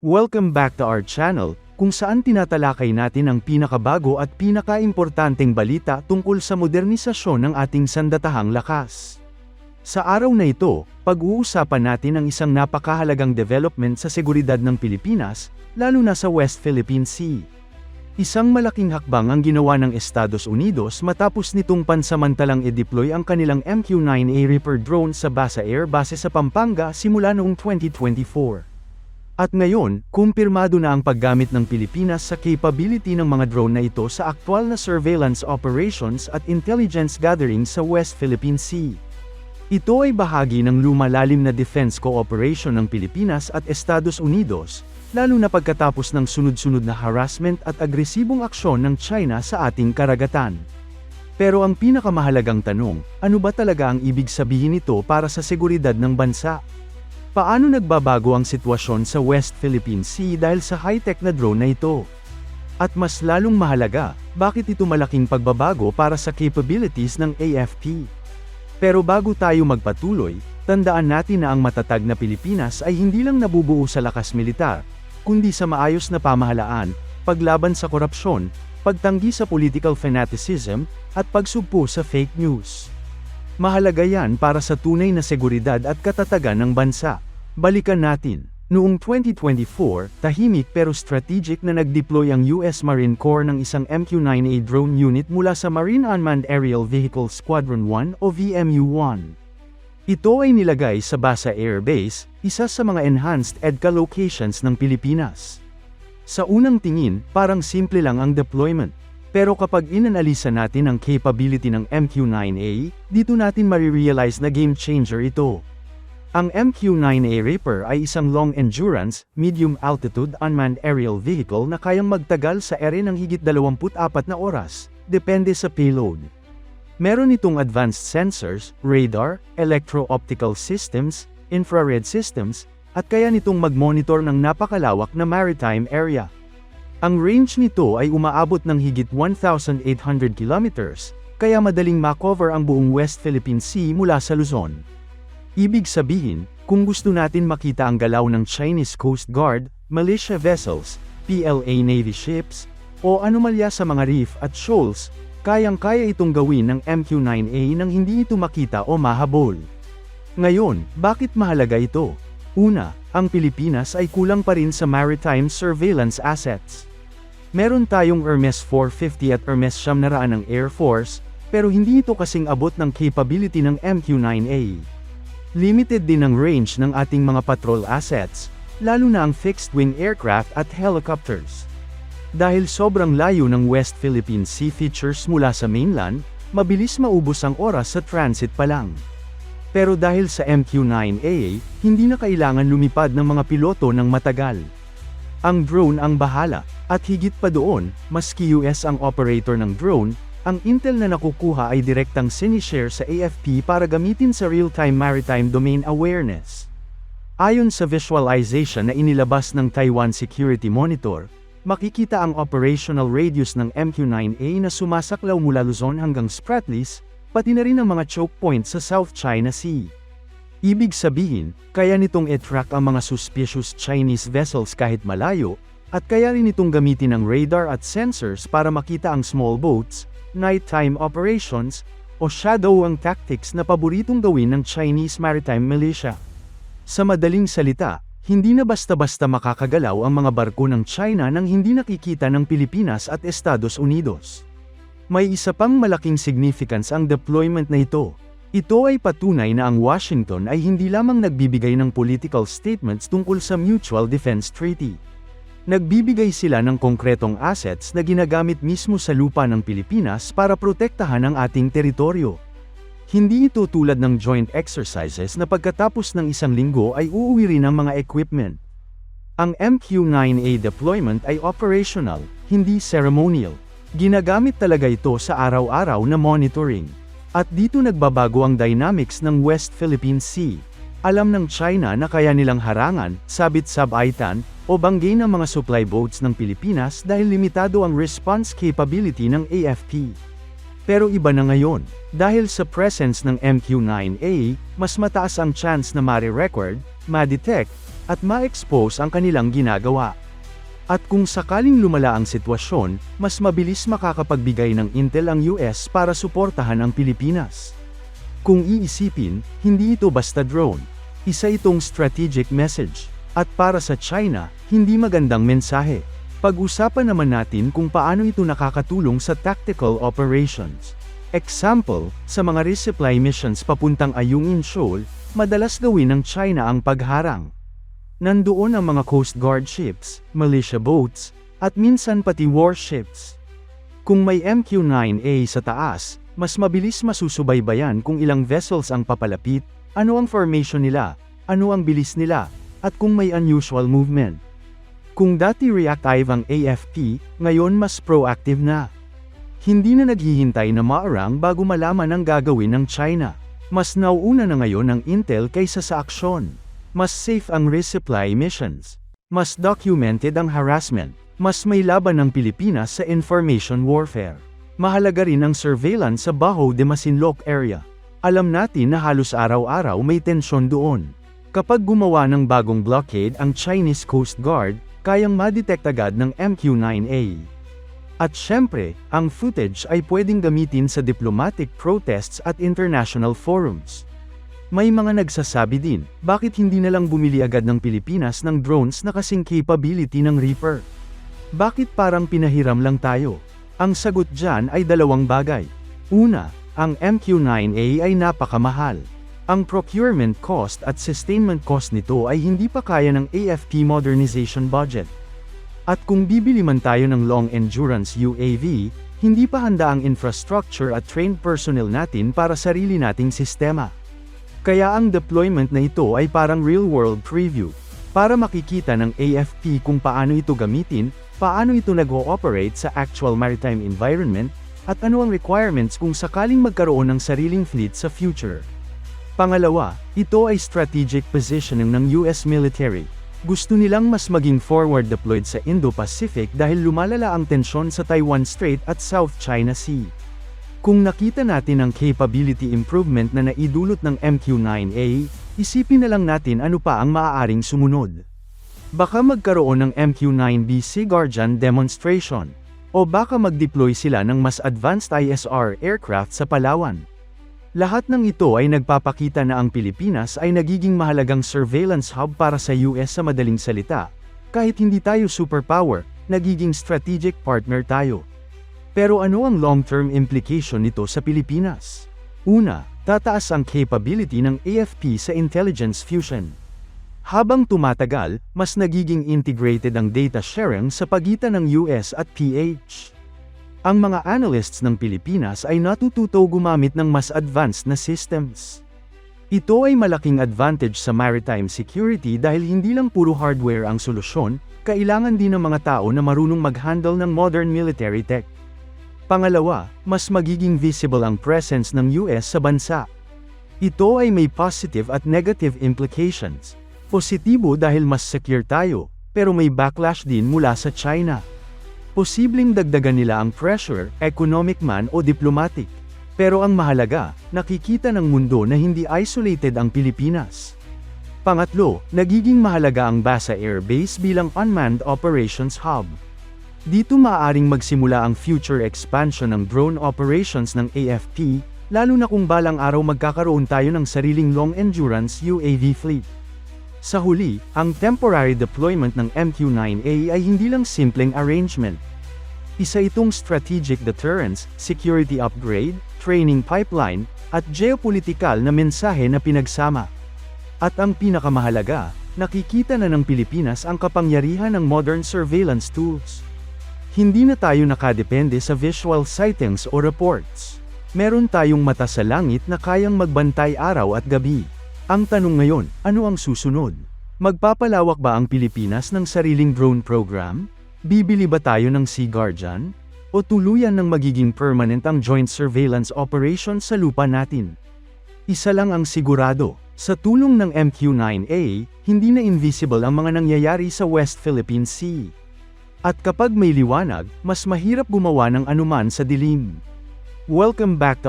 Welcome back to our channel, kung saan tinatalakay natin ang pinakabago at pinakaimportanteng balita tungkol sa modernisasyon ng ating sandatahang lakas. Sa araw na ito, pag-uusapan natin ang isang napakahalagang development sa seguridad ng Pilipinas, lalo na sa West Philippine Sea. Isang malaking hakbang ang ginawa ng Estados Unidos matapos nitong pansamantalang i-deploy ang kanilang MQ-9A Reaper drone sa Basa Air Base sa Pampanga simula noong 2024. At ngayon, kumpirmado na ang paggamit ng Pilipinas sa capability ng mga drone na ito sa aktwal na surveillance operations at intelligence gathering sa West Philippine Sea. Ito ay bahagi ng lumalalim na defense cooperation ng Pilipinas at Estados Unidos, lalo na pagkatapos ng sunod-sunod na harassment at agresibong aksyon ng China sa ating karagatan. Pero ang pinakamahalagang tanong, ano ba talaga ang ibig sabihin nito para sa seguridad ng bansa? Paano nagbabago ang sitwasyon sa West Philippine Sea dahil sa high-tech na drone na ito? At mas lalong mahalaga, bakit ito malaking pagbabago para sa capabilities ng AFP? Pero bago tayo magpatuloy, tandaan natin na ang matatag na Pilipinas ay hindi lang nabubuo sa lakas militar, kundi sa maayos na pamahalaan, paglaban sa korupsyon, pagtanggi sa political fanaticism, at pagsugpo sa fake news. Mahalaga yan para sa tunay na seguridad at katatagan ng bansa. Balikan natin. Noong 2024, tahimik pero strategic na nag-deploy ang US Marine Corps ng isang MQ-9A drone unit mula sa Marine Unmanned Aerial Vehicle Squadron 1 o VMU-1. Ito ay nilagay sa Basa Air Base, isa sa mga enhanced EDCA locations ng Pilipinas. Sa unang tingin, parang simple lang ang deployment. Pero kapag inanalisa natin ang capability ng MQ-9A, dito natin marirealize na game changer ito. Ang MQ-9A Reaper ay isang long-endurance, medium-altitude unmanned aerial vehicle na kayang magtagal sa ere ng higit 24 na oras, depende sa payload. Meron itong advanced sensors, radar, electro-optical systems, infrared systems, at kaya nitong mag-monitor ng napakalawak na maritime area. Ang range nito ay umaabot ng higit 1,800 kilometers, kaya madaling makover ang buong West Philippine Sea mula sa Luzon. Ibig sabihin, kung gusto natin makita ang galaw ng Chinese Coast Guard, militia vessels, PLA Navy ships, o anomalya sa mga reef at shoals, kayang-kaya itong gawin ng MQ-9A nang hindi ito makita o mahabol. Ngayon, bakit mahalaga ito? Una, ang Pilipinas ay kulang pa rin sa maritime surveillance assets. Meron tayong Hermes 450 at Hermes Shamnaraan ng Air Force, pero hindi ito kasing abot ng capability ng MQ-9A. Limited din ang range ng ating mga patrol assets, lalo na ang fixed-wing aircraft at helicopters. Dahil sobrang layo ng West Philippine Sea features mula sa mainland, mabilis maubos ang oras sa transit pa lang. Pero dahil sa MQ-9A, hindi na kailangan lumipad ng mga piloto ng matagal. Ang drone ang bahala, at higit pa doon, maski US ang operator ng drone, ang intel na nakukuha ay direktang sinishare sa AFP para gamitin sa real-time maritime domain awareness. Ayon sa visualization na inilabas ng Taiwan Security Monitor, makikita ang operational radius ng MQ-9A na sumasaklaw mula Luzon hanggang Spratlys, pati na rin ang mga choke points sa South China Sea. Ibig sabihin, kaya nitong i-track ang mga suspicious Chinese vessels kahit malayo, at kaya rin itong gamitin ng radar at sensors para makita ang small boats, nighttime operations, o shadow ang tactics na paboritong gawin ng Chinese maritime militia. Sa madaling salita, hindi na basta-basta makakagalaw ang mga barko ng China nang hindi nakikita ng Pilipinas at Estados Unidos. May isa pang malaking significance ang deployment na ito. Ito ay patunay na ang Washington ay hindi lamang nagbibigay ng political statements tungkol sa Mutual Defense Treaty. Nagbibigay sila ng konkretong assets na ginagamit mismo sa lupa ng Pilipinas para protektahan ang ating teritoryo. Hindi ito tulad ng joint exercises na pagkatapos ng isang linggo ay uuwi rin ang mga equipment. Ang MQ-9A deployment ay operational, hindi ceremonial. Ginagamit talaga ito sa araw-araw na monitoring. At dito nagbabago ang dynamics ng West Philippine Sea. Alam ng China na kaya nilang harangan, sabit sabaitan, o banggay ng mga supply boats ng Pilipinas dahil limitado ang response capability ng AFP. Pero iba na ngayon, dahil sa presence ng MQ-9A, mas mataas ang chance na ma-record, ma-detect, at ma-expose ang kanilang ginagawa. At kung sakaling lumala ang sitwasyon, mas mabilis makakapagbigay ng intel ang US para suportahan ang Pilipinas. Kung iisipin, hindi ito basta drone. Isa itong strategic message. At para sa China, hindi magandang mensahe. Pag-usapan naman natin kung paano ito nakakatulong sa tactical operations. Example, sa mga resupply missions papuntang Ayungin Shoal, madalas gawin ng China ang pagharang. Nandoon ang mga Coast Guard ships, militia boats, at minsan pati warships. Kung may MQ-9A sa taas, mas mabilis masusubaybayan kung ilang vessels ang papalapit, ano ang formation nila, ano ang bilis nila, at kung may unusual movement. Kung dati reactive ang AFP, ngayon mas proactive na. Hindi na naghihintay na maarang bago malaman ang gagawin ng China. Mas nauuna na ngayon ang intel kaysa sa aksyon. Mas safe ang resupply missions. Mas documented ang harassment. Mas may laban ng Pilipinas sa information warfare. Mahalaga rin ang surveillance sa Baho de Masinloc area. Alam natin na halos araw-araw may tensyon doon. Kapag gumawa ng bagong blockade ang Chinese Coast Guard, kayang madetect agad ng MQ-9A. At syempre, ang footage ay pwedeng gamitin sa diplomatic protests at international forums. May mga nagsasabi din, bakit hindi na lang bumili agad ng Pilipinas ng drones na kasing capability ng Reaper? Bakit parang pinahiram lang tayo? Ang sagot dyan ay dalawang bagay. Una, ang MQ-9A ay napakamahal. Ang procurement cost at sustainment cost nito ay hindi pa kaya ng AFP modernization budget. At kung bibili man tayo ng long-endurance UAV, hindi pa handa ang infrastructure at trained personnel natin para sarili nating sistema. Kaya ang deployment na ito ay parang real-world preview, para makikita ng AFP kung paano ito gamitin, paano ito nag-ooperate sa actual maritime environment, at ano ang requirements kung sakaling magkaroon ng sariling fleet sa future. Pangalawa, ito ay strategic positioning ng US military. Gusto nilang mas maging forward deployed sa Indo-Pacific dahil lumalala ang tensyon sa Taiwan Strait at South China Sea. Kung nakita natin ang capability improvement na naidulot ng MQ-9A, isipin na lang natin ano pa ang maaaring sumunod. Baka magkaroon ng MQ-9B Sea Guardian demonstration. O baka mag-deploy sila ng mas advanced ISR aircraft sa Palawan. Lahat ng ito ay nagpapakita na ang Pilipinas ay nagiging mahalagang surveillance hub para sa US sa madaling salita. Kahit hindi tayo superpower, nagiging strategic partner tayo. Pero ano ang long-term implication nito sa Pilipinas? Una, tataas ang capability ng AFP sa intelligence fusion. Habang tumatagal, mas nagiging integrated ang data sharing sa pagitan ng US at PH. Ang mga analysts ng Pilipinas ay natututo gumamit ng mas advanced na systems. Ito ay malaking advantage sa maritime security dahil hindi lang puro hardware ang solusyon, kailangan din ng mga tao na marunong mag-handle ng modern military tech. Pangalawa, mas magiging visible ang presence ng US sa bansa. Ito ay may positive at negative implications. Positibo dahil mas secure tayo, pero may backlash din mula sa China. Posibleng dagdagan nila ang pressure, economic man o diplomatic. Pero ang mahalaga, nakikita ng mundo na hindi isolated ang Pilipinas. Pangatlo, nagiging mahalaga ang Basa Air Base bilang unmanned operations hub. Dito maaaring magsimula ang future expansion ng drone operations ng AFP, lalo na kung balang araw magkakaroon tayo ng sariling long-endurance UAV fleet. Sa huli, ang temporary deployment ng MQ-9A ay hindi lang simpleng arrangement. Isa itong strategic deterrence, security upgrade, training pipeline, at geopolitikal na mensahe na pinagsama. At ang pinakamahalaga, nakikita na ng Pilipinas ang kapangyarihan ng modern surveillance tools. Hindi na tayo nakadepende sa visual sightings o reports. Meron tayong mata sa langit na kayang magbantay araw at gabi. Ang tanong ngayon, ano ang susunod? Magpapalawak ba ang Pilipinas ng sariling drone program? Bibili ba tayo ng Sea Guardian? O tuluyan ng magiging permanent ang joint surveillance operation sa lupa natin? Isa lang ang sigurado, sa tulong ng MQ-9A, hindi na invisible ang mga nangyayari sa West Philippine Sea. At kapag may liwanag, mas mahirap gumawa ng anuman sa dilim. Welcome back to our